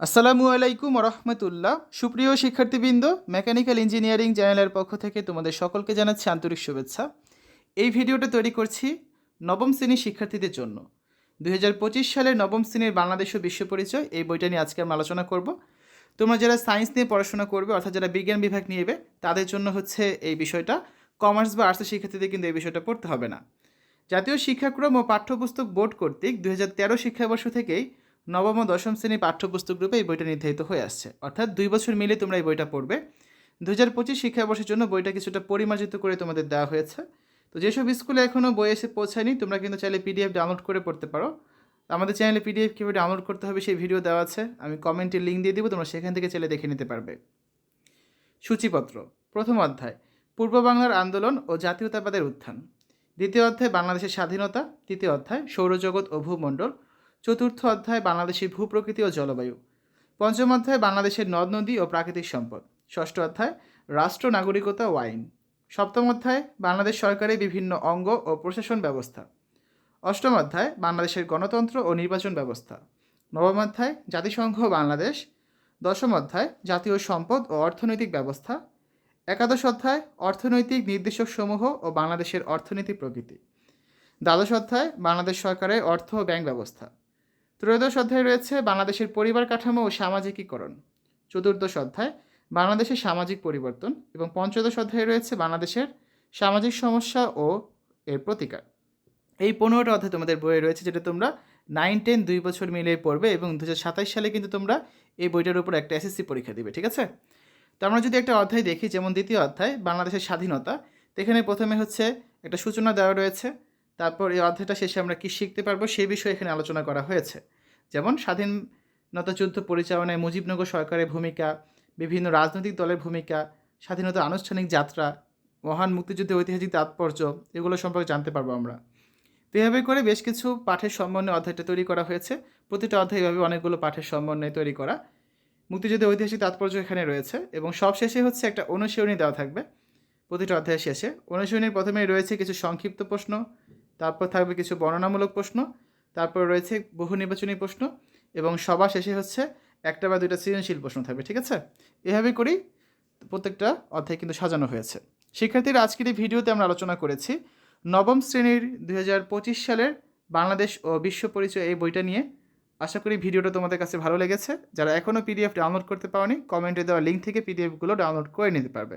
আসসালামু আলাইকুম রহমতুল্লাহ সুপ্রিয় শিক্ষার্থীবৃন্দ, মেকানিক্যাল ইঞ্জিনিয়ারিং চ্যানেলের পক্ষ থেকে তোমাদের সকলকে জানাচ্ছি আন্তরিক শুভেচ্ছা। এই ভিডিওটা তৈরি করছি নবম শ্রেণির শিক্ষার্থীদের জন্য। দুই হাজার পঁচিশ সালের নবম শ্রেণির বাংলাদেশ ও বিশ্ব পরিচয়, এই বইটা নিয়ে আজকে আমরা আলোচনা করব। তোমরা যারা সায়েন্স নিয়ে পড়াশোনা করবে, অর্থাৎ যারা বিজ্ঞান বিভাগ নিয়ে তাদের জন্য হচ্ছে এই বিষয়টা। কমার্স বা আর্টসের শিক্ষার্থীদের কিন্তু এই বিষয়টা পড়তে হবে না। জাতীয় শিক্ষাক্রম ও পাঠ্যপুস্তক বোর্ড কর্তৃক দুই হাজার তেরো শিক্ষাবর্ষ থেকেই নবম ও দশম শ্রেণির পাঠ্যপুস্তক গ্রুপে এই বইটা নির্ধারিত হয়ে আসছে। অর্থাৎ দুই বছর মিলে তোমরা এই বইটা পড়বে। দু হাজার পঁচিশ শিক্ষাবর্ষের জন্য বইটা কিছুটা পরিমার্জিত করে তোমাদের দেওয়া হয়েছে। তো যেসব স্কুলে এখনও বই এসে পৌঁছায়নি, তোমরা কিন্তু চাইলে পিডিএফ ডাউনলোড করে পড়তে পারো। আমাদের চ্যানেলে পিডিএফ কীভাবে ডাউনলোড করতে হবে সেই ভিডিও দেওয়া আছে। আমি কমেন্টে লিঙ্ক দিয়ে দেবো, তোমরা সেখান থেকে চাইলে দেখে নিতে পারবে। সূচিপত্র, প্রথম অধ্যায়, পূর্ব বাংলার আন্দোলন ও জাতীয়তাবাদের উত্থান। দ্বিতীয় অধ্যায়, বাংলাদেশের স্বাধীনতা। তৃতীয় অধ্যায়, সৌরজগৎ ও ভূমণ্ডল। চতুর্থ অধ্যায়, বাংলাদেশের ভূপ্রকৃতি ও জলবায়ু। পঞ্চম অধ্যায়, বাংলাদেশের নদ, নদী ও প্রাকৃতিক সম্পদ। ষষ্ঠ অধ্যায়, রাষ্ট্র, নাগরিকতা ও আইন। সপ্তম অধ্যায়, বাংলাদেশ সরকারের বিভিন্ন অঙ্গ ও প্রশাসন ব্যবস্থা। অষ্টম অধ্যায়, বাংলাদেশের গণতন্ত্র ও নির্বাচন ব্যবস্থা। নবম অধ্যায়, জাতিসংঘ বাংলাদেশ। দশম অধ্যায়, জাতীয় সম্পদ ও অর্থনৈতিক ব্যবস্থা। একাদশ অধ্যায়, অর্থনৈতিক নির্দেশক সমূহ ও বাংলাদেশের অর্থনীতি প্রকৃতি। দ্বাদশ অধ্যায়, বাংলাদেশ সরকারের অর্থ ও ব্যাংক ব্যবস্থা। ত্রয়োদশ অধ্যায় রয়েছে বাংলাদেশের পরিবার কাঠামো ও সামাজিকীকরণ। চতুর্দশ অধ্যায়, বাংলাদেশের সামাজিক পরিবর্তন এবং পঞ্চদশ অধ্যায়ে রয়েছে বাংলাদেশের সামাজিক সমস্যা ও এর প্রতিকার। এই পনেরোটা অধ্যায় তোমাদের বইয়ে রয়েছে যেটা তোমরা নাইন টেন দুই বছর মিলে পড়বে এবং দু সালে কিন্তু তোমরা এই বইটার উপর একটা এসএসসি পরীক্ষা দিবে, ঠিক আছে? তো আমরা যদি একটা অধ্যায় দেখি, যেমন দ্বিতীয় অধ্যায়, বাংলাদেশের স্বাধীনতা, তো এখানে প্রথমে হচ্ছে একটা সূচনা দেওয়া রয়েছে। তারপর এই অধ্যায়টা শেষে আমরা কী শিখতে পারব সেই বিষয়ে এখানে আলোচনা করা হয়েছে। যেমন, স্বাধীনতা যুদ্ধ পরিচালনায় মুজিবনগর সরকারের ভূমিকা, বিভিন্ন রাজনৈতিক দলের ভূমিকা, স্বাধীনতা আনুষ্ঠানিক যাত্রা, মহান মুক্তিযুদ্ধের ঐতিহাসিক তাৎপর্য, এগুলো সম্পর্কে জানতে পারব আমরা। তো এভাবে করে বেশ কিছু পাঠের সমন্বয়ে অধ্যায়টা তৈরি করা হয়েছে। প্রতিটা অধ্যায় এভাবে অনেকগুলো পাঠের সমন্বয়ে তৈরি করা। মুক্তিযুদ্ধের ঐতিহাসিক তাৎপর্য এখানে রয়েছে এবং সব শেষে হচ্ছে একটা অনুশীলনী দেওয়া থাকবে। প্রতিটা অধ্যায়ের শেষে। অনুশীলনীর প্রথমে রয়েছে কিছু সংক্ষিপ্ত প্রশ্ন তারপর থাকবে কিছু বর্ণনামূলক প্রশ্ন, তারপর রয়েছে বহু নির্বাচনী প্রশ্ন এবং সবার শেষে হচ্ছে একটা বা দুইটা সৃজনশীল প্রশ্ন থাকবে, ঠিক আছে? এভাবে করেই প্রত্যেকটা অধ্যায় কিন্তু সাজানো হয়েছে। শিক্ষার্থীরা, আজকের এই ভিডিওতে আমরা আলোচনা করেছি নবম শ্রেণির দু হাজার পঁচিশ সালের বাংলাদেশ ও বিশ্ব পরিচয় এই বইটা নিয়ে। আশা করি ভিডিওটা তোমাদের কাছে ভালো লেগেছে। যারা এখনও পিডিএফ ডাউনলোড করতে পারোনি কমেন্টে দেওয়া লিঙ্ক থেকে পিডিএফগুলো ডাউনলোড করে নিতে পারবে।